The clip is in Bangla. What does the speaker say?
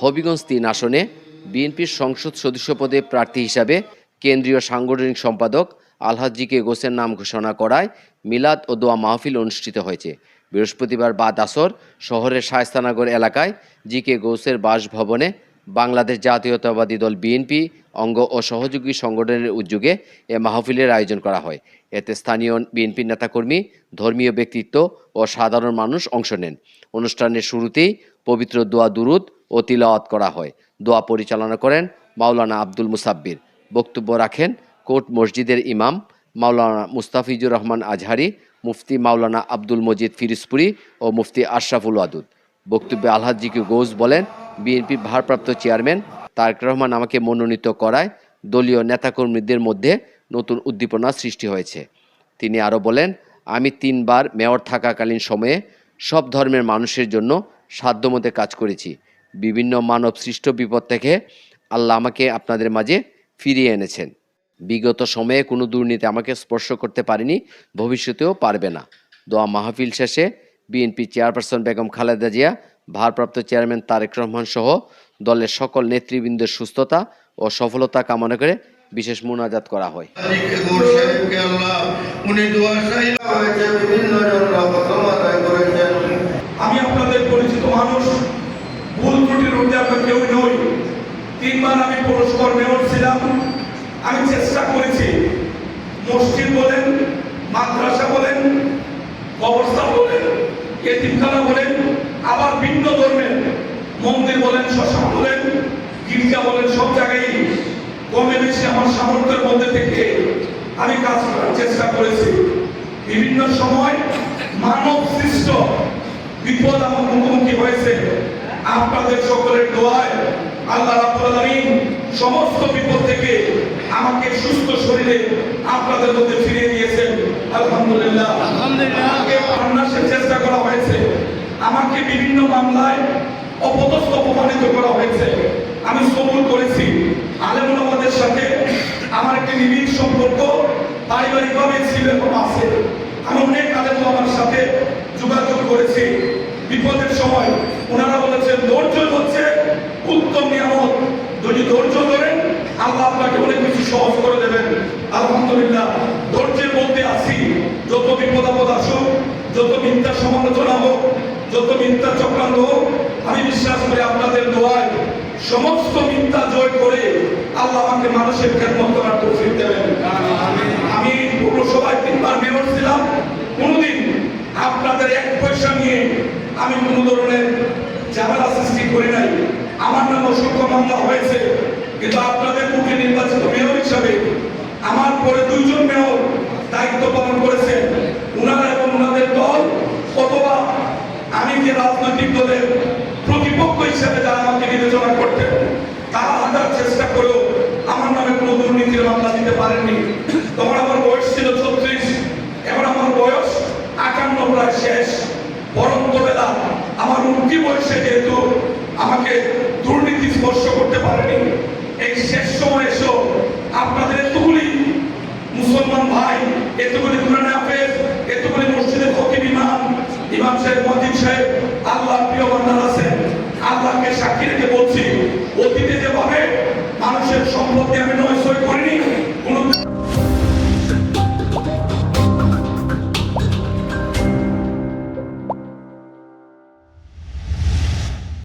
হবিগঞ্জ তিন আসনে বিএনপির সংসদ সদস্য পদে প্রার্থী হিসাবে কেন্দ্রীয় সাংগঠনিক সম্পাদক আলহাজ জি কে গোসের নাম ঘোষণা করায় মিলাদ ও দোয়া মাহফিল অনুষ্ঠিত হয়েছে। বৃহস্পতিবার বাদ আসর শহরের শায়স্তানগর এলাকায় জি কে গৌসের বাসভবনে বাংলাদেশ জাতীয়তাবাদী দল বিএনপি, অঙ্গ ও সহযোগী সংগঠনের উদ্যোগে এ মাহফিলের আয়োজন করা হয়। এতে স্থানীয় বিএনপি নেতাকর্মী, ধর্মীয় ব্যক্তিত্ব ও সাধারণ মানুষ অংশ নেন। অনুষ্ঠানের শুরুতেই পবিত্র দোয়া দুরুদ ও করা হয়। দোয়া পরিচালনা করেন মাওলানা আব্দুল মুসাব্বির। বক্তব্য রাখেন কোর্ট মসজিদের ইমাম মাওলানা মুস্তাফিজুর রহমান আজহারি, মুফতি মাওলানা আব্দুল মজিদ ফিরিজপুরি ও মুফতি আশরাফুল ওয়াদুদ। বক্তব্যে আলহাজ জিকিউ গৌস বলেন, বিএনপি ভারপ্রাপ্ত চেয়ারম্যান তারেক রহমান আমাকে মনোনীত করায় দলীয় নেতাকর্মীদের মধ্যে নতুন উদ্দীপনা সৃষ্টি হয়েছে। তিনি আরও বলেন, আমি তিনবার মেয়র থাকাকালীন সময়ে সব ধর্মের মানুষের জন্য সাধ্যমতে কাজ করেছি। বিভিন্ন মানব সৃষ্ট বিপদ থেকে আল্লাহ আমাকে আপনাদের মাঝে ফিরিয়ে এনেছেন। বিগত সময়ে কোনো দুর্নীতি আমাকে স্পর্শ করতে পারেনি ভবিষ্যতেও পারবে না। দোয়া মাহফিল শেষে বিএনপি চেয়ারপারসন বেগম খালেদা জিয়া ভারপ্রাপ্ত চেয়ারম্যান তারেক রহমান সহ দলের সকল নেতৃবৃন্দের সুস্থতা ও সফলতা কামনা করে বিশেষ মোনাজাত করা হয়। উনি দোয়া চাইলা হয়েছে বিভিন্ন জন রহমতম আদায় করেছেন আমি আপনাদের পরিচিত মানুষ ভুল ত্রুটির মধ্যে আমরা কেউ নই তিনবার আমি মেয়র ছিলাম। আমি চেষ্টা করেছি। মসজিদ বলেন, মাদ্রাসা বলেন, কবরস্থান বলেন, এতিমখানা বলেন, আবার ভিন্ন ধর্মের মন্দির বলেন, শ্মশান বলেন, গির্জা বলেন, সব জায়গায় কমে বেশি আমার সামর্থ্যের মধ্যে থেকে আমি কাজ করার চেষ্টা করেছি। বিভিন্ন সময় মানব সৃষ্ট বিপদ আমার মুখোমুখি হয়েছে। আপনাদের সকলের দোয়ায় আল্লাহ রাব্বুল আলামিন সমস্ত বিপদ থেকে আমাকে সুস্থ শরীরে আপনাদের মধ্যে ফিরিয়ে দিয়েছেন। আলহামদুলিল্লাহ। আমাকে প্রাণনাশের চেষ্টা করা হয়েছে। আমাকে বিভিন্ন মামলায় অপদস্থ অপমানিত করা হয়েছে। আমি সবুর করেছি। আলেমুল আমাদের সাথে আমার একটি নিবিড় সম্পর্ক পারিবারিকভাবে ছিল এবং আছে। আমি অনেক আলেমুল আমার সাথে যোগাযোগ করেছি। বিপদের সময় ওনারা বলেছেন ধৈর্য হোক আমি বিশ্বাস করি আপনাদের দোয়ায় সমস্ত মিথ্যা জয় করে আল্লাহ আমাকে মানুষের খেদমত করার তৌফিক দেবেন। আমি পৌরসভায় তিনবার মেয়র ছিলাম। কোনোদিন আপনাদের এক পয়সা নিয়ে আমি কোনো ধরনের ঝামেলা সৃষ্টি করি নাই। আমার নাম অসংখ্য মামলা হয়েছে, কিন্তু আপনাদের মুখে নির্বাচিত মেয়র হিসাবে আমার পরে দুইজন মেয়র দায়িত্ব পালন করেছেন ওনারা এবং ওনাদের দল অথবা আমি যে রাজনৈতিক দলের প্রতিপক্ষ হিসেবে যারা আমাকে বিবেচনা করতেন তারা হাজার চেষ্টা করেও আমার নামে কোনো দুর্নীতির মামলা দিতে পারেননি তখন আমার বয়স ছিল ছত্রিশ এখন আমার বয়স আটান্ন প্রায় শেষ পরন্ত বেলা আমার উঠতি বয়সে যেহেতু আমাকে দুর্নীতি স্পর্শ করতে পারেনি শেষ সময় এসো। আপনাদের এতগুলি মুসলমান ভাই, এতগুলি কোরআনে হাফেজ, এতগুলি মসজিদের ফকির ইমাম ইমাম সাহেব, মজিদ সাহেব আল্লাহ প্রিয় বান্দার আছেন। আল্লাহকে সাক্ষী রেখে বলছি, অতীতে যেভাবে মানুষের সম্পত্তি আমি আমি